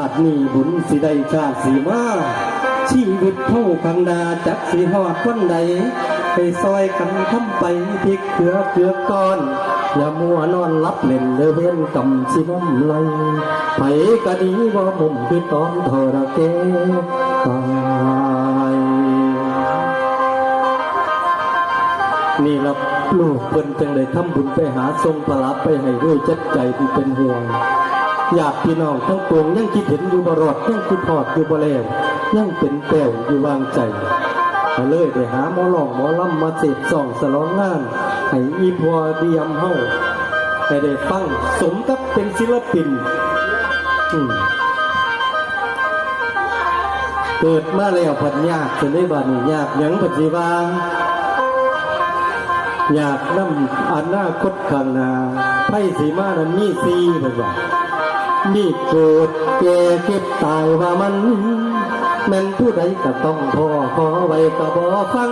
าตินี้บุญสิได้ชาติสีมาชีวิตเท่าขังดาจักสีหอดวันใดไปซอยกันทำไปพริกเกลือเกลือก้อน อย่ามัวนอนรับเล่นเด้อเว้นกำสิน้ำไหลไผก็ดีว่ามุมคือตอนทรเกตายนี่ละลูกเพิ่นจังได้ทำบุญไปหาทรงประลับไปให้ด้วยจัดใจที่เป็นห่วง อยากพี่น้องทั้งปวงยังคิดเห็นอยู่บรอดยังคิดทอดอยู่บ่แล้วยังเป็นแป้วอยู่วางใจก็เลยไปหาหมอหลองหมอลำมาเสพส่องสลองงานให้อีพัวเดียมเฮาให้ได้ฟังสมกับเป็นศิลปินเกิดมาแล้วพัดยากจะได้บันยากยังปัจจิวาอยากนำอนาคตข้างหน้าไพ่สีมานั้นมีสีเลยว่ามีเกิดแก่เก็บตายว่ามันแม่นผู้ใดก็ต้องพอขอไว้ก็บอฟัง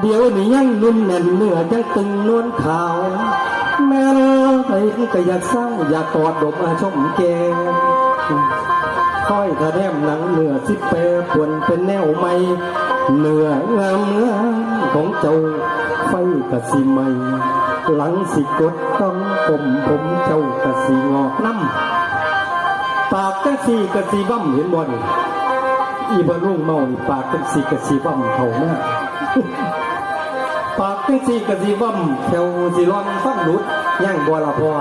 เดี๋ยวนี้ยังนุ่มแน่นเนื้อยังตึงนวลขาว แม่ใครก็อยากเศร้าอยากกอดดมอาชมแกค่อยกระแดมหลังเนื้อสิแปรปวนเป็นแนวใหม่เนื้องามงามของเจ้าไฟกระสิไหม่ หลังสิกดต้องผมผมเจ้ากะสิงอกน้ำปากกะสีกะสิว่ำเห็นบ่นอีบรุ่งเมาปากกะสีกะสิว่ำเขามากปากกะสีกะสิว่ำแถวสิร้อนฟังหลุดย่างบัวละพอ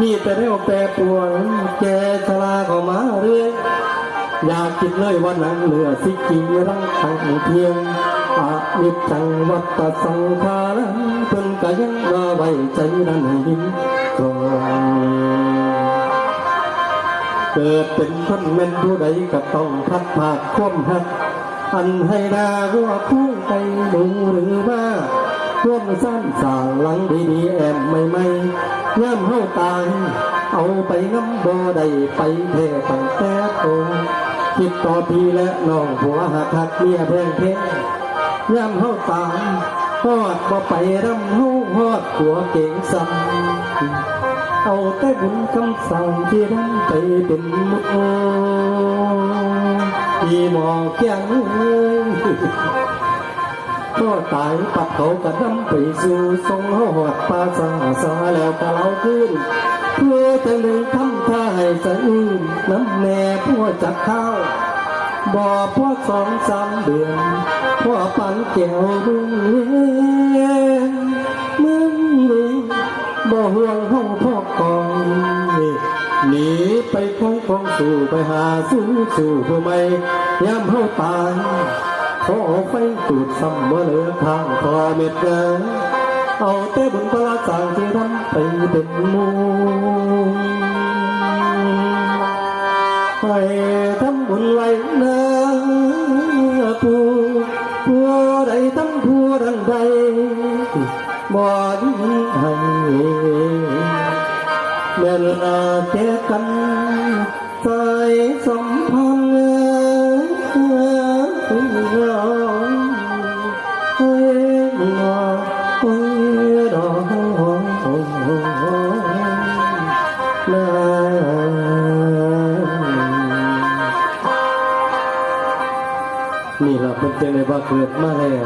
มีแต่เร็วแปรปวนแกชราเข้ามาเรื่อยอยากคิดเลยว่าหนังเหลือสิกีรังทังเพียง อาวิจังวัตสังขารังเพิ่นก็ยังว่าไว้ใจนั้นให้ก่อนเกิดเป็นคนแม่นผู้ใดก็ต้องพัดผาดความหักอันให้ดาหัวคู่ไปหนูหรือว่าร่วมสร้างสร้างหลังดีๆแอมใหม่ๆย่ำเฮาตายเอาไปน้ำบ่ได้ไปเทตั้งแต่โตคิดต่อพี่และน้องผัวหักหักเมียแพงเพง ย่ำเฮาตายฮอดบ่ไปรำเฮาฮอดผัวเก่งซ้ำเอาแต่บุญคำสั่งที่ดันไปเป็นมุอที่หมอแก้งเอ้ยก็ตายปัดเขากระทำไปสู่ทรงหอดปาสาสาแล้วก็เล่าขึ้น เพื่อจะเลยทำท่าให้สะอื้นน้ำแน่พ่อจักข้าว บ่พ่อสองสามเดือนพ่อปันแก้วมึงเลี้ยงมึงนี่บ่ห่วงห้องพ่อกองหนีไปคงคงสู่ไปหาสู้สู่เพื่อไม่ยามเฮาตายขอไฟตูดซ้ำบ่เหลือทางขอเม็ดเดินเอาแต่บุญพระสางที่ทำไปเป็นมู ให้ทำบุญไหลนะผู้ผู้ใดทำผู้นั้นใดบ่ดีให้เวลาแก่กันใจสม เป็นจังไดว่าเกิดมาแล้ว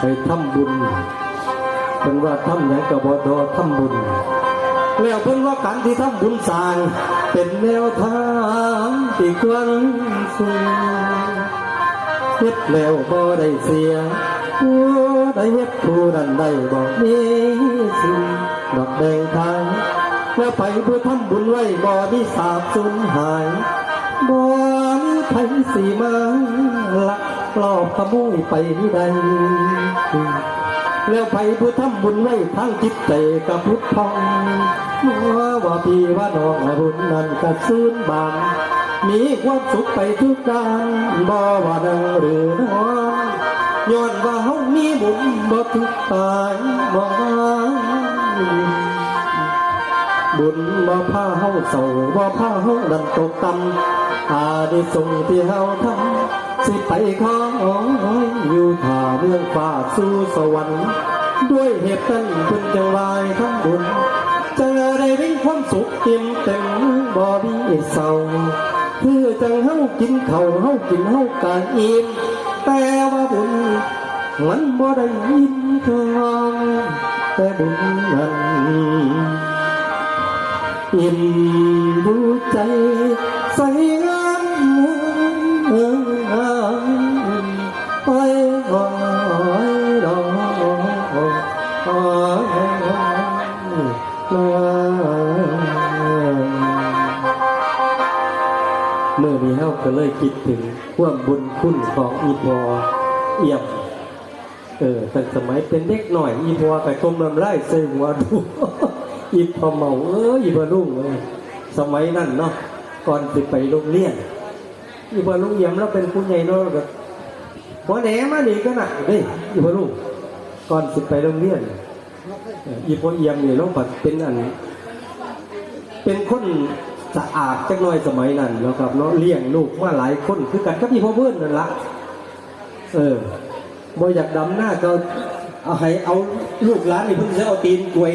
ไปทำบุญเป็นว่าทำหยังกับบดอทำบุญ แล้วเพิ่นว่าการที่ทำบุญสร้างเป็นแนวทางที่ควรสูเฮ็ดแล้วบ่ได้เสียผู้ใดเฮ็ดผู้นั้นได้บ่มีสิ่งดอกแดงทางแล้วไปเพื่อทำบุญไว้บ่มีสาบสูญหายบ่มีไผสีมาลัก ลอบขโมยไปที่ใดแล้วไปผู้ทำบุญไว้ทางจิตใจกับพุทธพองว่าว่าพี่ว่าน้องบุญนั้นก็ซื่นบานมีความสุขไปทุกการบ่ว่าดังหรือน้องย้อนว่าเฮามีบุญบ่ทุกตายบ่บุญบ่พาเฮาเศร้าบ่พาเฮาดันตกต่ำอาได้ส่งที่เฮาทำ สิไปขออยู่ท่าเมืองฟ้าสู่สวรรค์ ด้วยเหตุนั้นเพิ่นจังวายทั้งบุญจะได้มีความสุขเต็มเต็มบ่มีเศร้าคือจังเฮากินเขาเฮากินเฮากะอิ่มแต่ว่าบุญมันบ่ได้ยินทองแต่บุญนั้นอิ่มดูใจใส่ เมื่อนี้เฮาก็เลยคิดถึงความบุญคุณของอีพอเอี่ยมเออตั้งสมัยเป็นเด็กหน่อย อีพัวไปก้มลำไล่ใส่หัวดูอีพอเมาเอออีพอลุงเลยสมัยนั้นเนาะก่อนสิไปโรงเรียนอีพอลุงเยี่ยมแล้วเป็นผู้ใหญ่เนาะก็หัวแหนมาดีก็หนักเด้อีพอลุง ก่อนสิไปโรงเรียนอีพอเยี่ยมนี่เราปัดเป็นอัน เป็นคนสะอาดจักน้อยสมัยนั้นเนาะครับเนาะเลี้ยงลูกมาหลายคนคือกันกับอีพ่อเพื่อนนั่นละเออบ่อยากดำหน้าก็เอาให้เอาลูกหลานนี่เพิ่งจะเอาตีนกวย